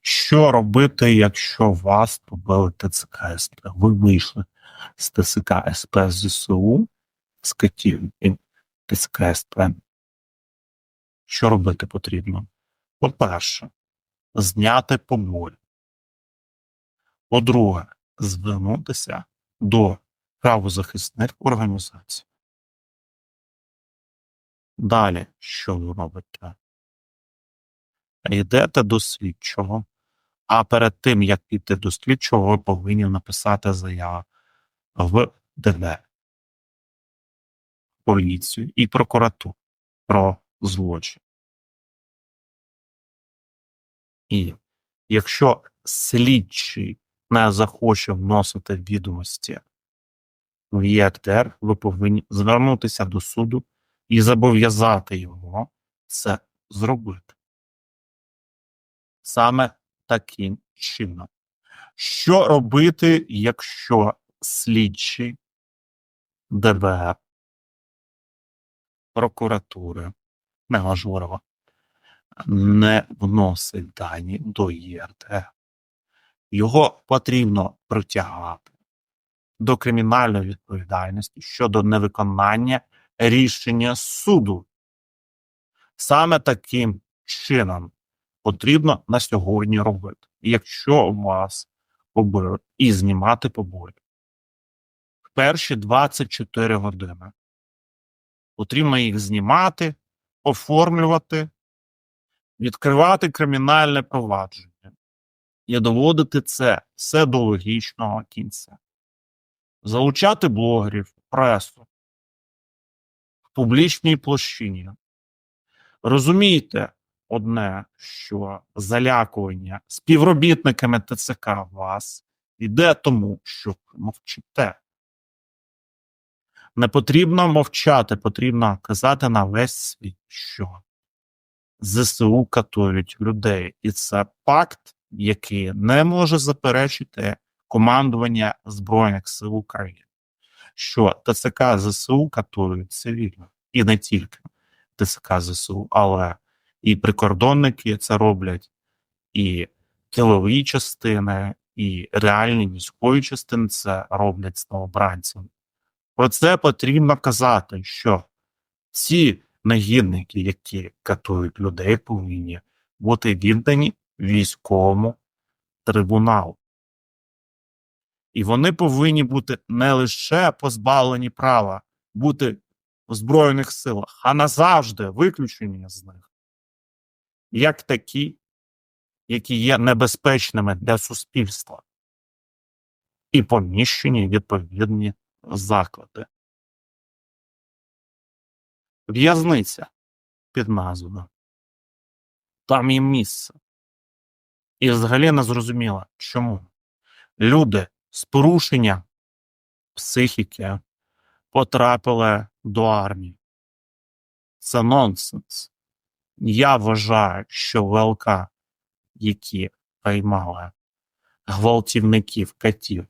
Що робити, якщо вас побили ТЦК СП? Ви вийшли з ТЦК СП ЗСУ з катів і ТЦК СП. Що робити потрібно? По-перше, зняти поболь. По-друге, звернутися до правозахисних організацій. Далі, що ви робите? Йдете до слідчого, а перед тим, як піти до слідчого, ви повинні написати заяву в ДВ, поліцію і прокуратуру про злочин. І якщо слідчий не захоче вносити відомості в ЄРТР, ви повинні звернутися до суду і зобов'язати його це зробити. Саме таким чином. Що робити, якщо слідчий ДБР, прокуратури, неважливо, не вносить дані до ЄРТР? Його потрібно притягати до кримінальної відповідальності щодо невиконання рішення суду. Саме таким чином потрібно на сьогодні робити. Якщо вас побили, і знімати побої. В перші 24 години потрібно їх знімати, оформлювати, відкривати кримінальне провадження і доводити це все до логічного кінця. Залучати блогерів, пресу в публічній площині. Розумійте одне, що залякування співробітниками ТЦК вас йде тому, що мовчите. Не потрібно мовчати, потрібно казати на весь світ, що ЗСУ катують людей, і це факт, який не може заперечити командування Збройних сил України, що ТЦК ЗСУ катують цивільно, і не тільки ТЦК ЗСУ, але і прикордонники це роблять, і тилові частини, і реальні військові частини це роблять з новобранцями. Про це потрібно казати, що ці негідники, які катують людей, повинні бути віддані військовому трибуналу. І вони повинні бути не лише позбавлені права бути в Збройних силах, а назавжди виключені з них, як такі, які є небезпечними для суспільства, і поміщені відповідні заклади. В'язниця під назвою. Там їм місце. І взагалі не зрозуміло, чому люди з порушенням психіки потрапили до армії. Це нонсенс. Я вважаю, що ВЛК, які приймали гвалтівників катів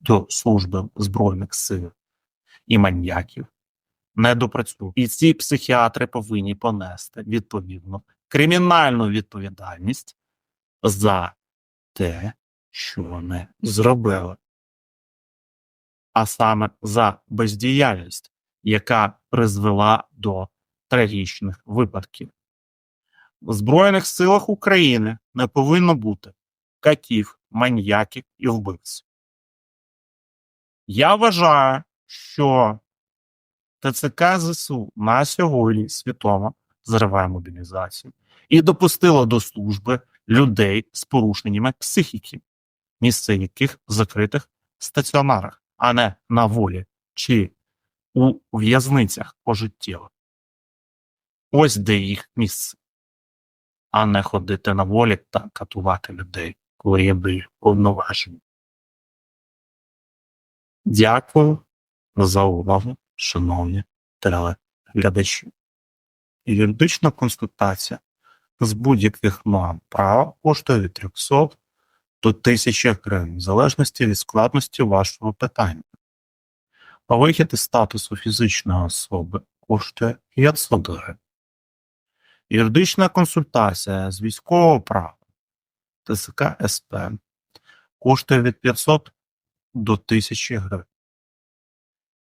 до служби Збройних сил і маньяків, не допрацюють. І ці психіатри повинні понести відповідно кримінальну відповідальність за те, що вони зробили, а саме за бездіяльність, яка призвела до трагічних випадків. В Збройних силах України не повинно бути катів, маньяків і вбивців. Я вважаю, що ТЦК ЗСУ на сьогодні свідомо зриває мобілізацію і допустило до служби людей з порушеннями психіки, місце яких в закритих стаціонарах, а не на волі чи у в'язницях пожиттєво. Ось де їх місце, а не ходити на волі та катувати людей, коли є більш повноважені. Дякую за увагу, шановні телеглядачі. Юридична консультація з будь-яких норм права коштує від 300 до 1000 гривень, в залежності від складності вашого питання. А вихід із статусу фізичної особи коштує 500 гривень. Юридична консультація з військового права ТСК СП коштує від 500 до 1000 гривень.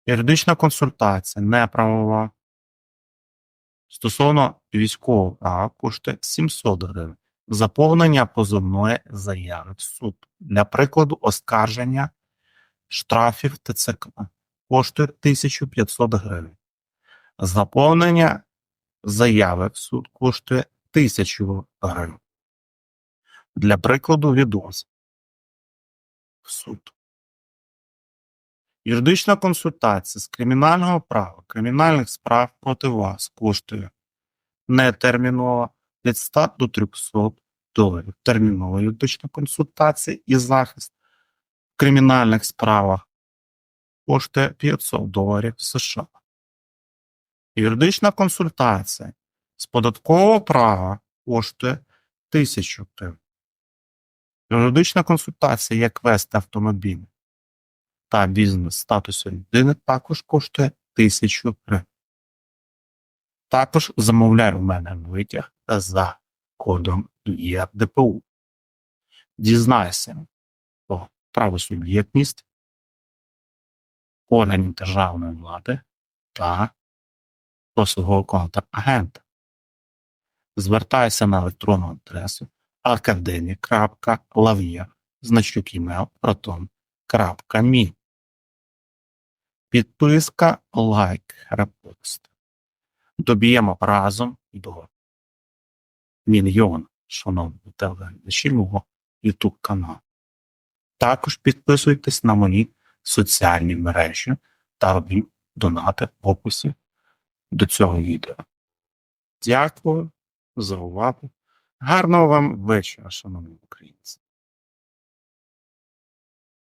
Юридична консультація неправова стосовно військового права коштує 700 гривень. Заповнення позовної заяви в суд. Для прикладу, оскарження штрафів ТЦК коштує 1500 гривень. Заповнення заяви в суд коштує 1000 гривень. Для прикладу, відоз в суд. Юридична консультація з кримінального права, кримінальних справ проти вас коштує нетермінова від 100 до 300 доларів. Термінова юридична консультація і захист в кримінальних справах коштує 500 доларів США. Юридична консультація з податкового права коштує 1000 гривень. Юридична консультація, як вести автомобіль та бізнес статусу людини також коштує 1000 гривень. Також замовляй у мене витяг за кодом ЄРДПУ. Дізнайся про правосуб'єктність органів державної влади та про свого контрагента. Звертайся на електронну адресу академік.лав'я значок email Підписка, лайк, репост. Доб'ємо разом до мільйона, шановні телеглядачі мого YouTube каналу. Також підписуйтесь на мої соціальні мережі та робіть донати в описі до цього відео. Дякую за увагу. Гарного вам вечора, шановні українці.